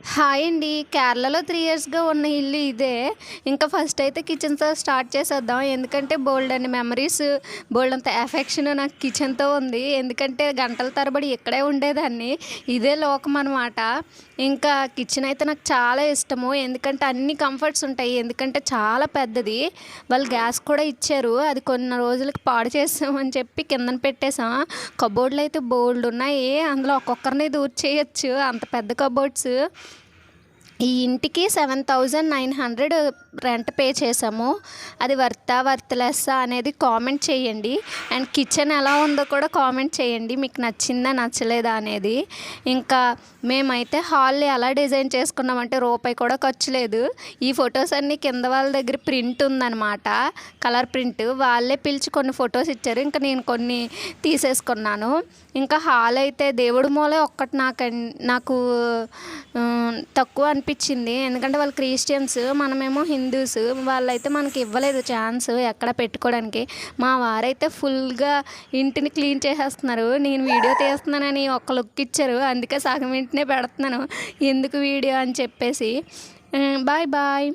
Hi అండి. కేరళలో three ఇయర్స్గా ఉన్న ఇల్లు ఇదే. ఇంకా ఫస్ట్ అయితే కిచెన్తో స్టార్ట్ చేసేద్దాం. ఎందుకంటే బోల్డ్ అండ్ మెమరీస్ బోల్డ్ అంత ఎఫెక్షన్ నాకు కిచెన్తో ఉంది. ఎందుకంటే గంటల తరబడి ఇక్కడే ఉండేదాన్ని. ఇదే లోకం అనమాట ఇంకా కిచెన్ అయితే నాకు చాలా ఇష్టము. ఎందుకంటే అన్ని కంఫర్ట్స్ ఉంటాయి. ఎందుకంటే చాలా పెద్దది. వాళ్ళు గ్యాస్ కూడా ఇచ్చారు. అది కొన్ని రోజులకి పాడు చేసామని చెప్పి కిందన పెట్టేసాం కబోర్డ్లు అయితే బోల్డ్ ఉన్నాయి. అందులో ఒక్కొక్కరిని దూర్ చేయొచ్చు. అంత పెద్ద కబోర్డ్స్ ఈ ఇంటికి seven thousand nine hundred rent pay చేసాము అది వర్తా వర్త్లెస్సా అనేది కామెంట్ చేయండి. అండ్ కిచెన్ ఎలా ఉందో కూడా కామెంట్ చేయండి. మీకు నచ్చిందా నచ్చలేదా అనేది. ఇంకా మేమైతే హాల్ ఎలా డిజైన్ చేసుకున్నామంటే రూపాయి కూడా ఖర్చు లేదు. ఈ ఫొటోస్ అన్నీ కింద వాళ్ళ దగ్గర ప్రింట్ ఉందన్నమాట. కలర్ ప్రింట్ వాళ్ళే పిలిచి కొన్ని ఫొటోస్ ఇచ్చారు. ఇంకా నేను కొన్ని తీసేసుకున్నాను. ఇంకా హాల్ అయితే దేవుడి మూలే ఒక్కటి నాకు నాకు తక్కువ అనిపించింది. ఎందుకంటే వాళ్ళు క్రిస్టియన్స్ మనమేమో హిందూస్ వాళ్ళైతే మనకి ఇవ్వలేదు ఛాన్స్ ఎక్కడ పెట్టుకోవడానికి. మా వారైతే ఫుల్గా ఇంటిని క్లీన్ చేసేస్తున్నారు. నేను వీడియో తీస్తున్నానని ఒక లుక్ ఇచ్చారు. అందుకే సగం ఇంటినే పెడుతున్నాను. ఎందుకు వీడియో అని చెప్పేసి. Bye bye.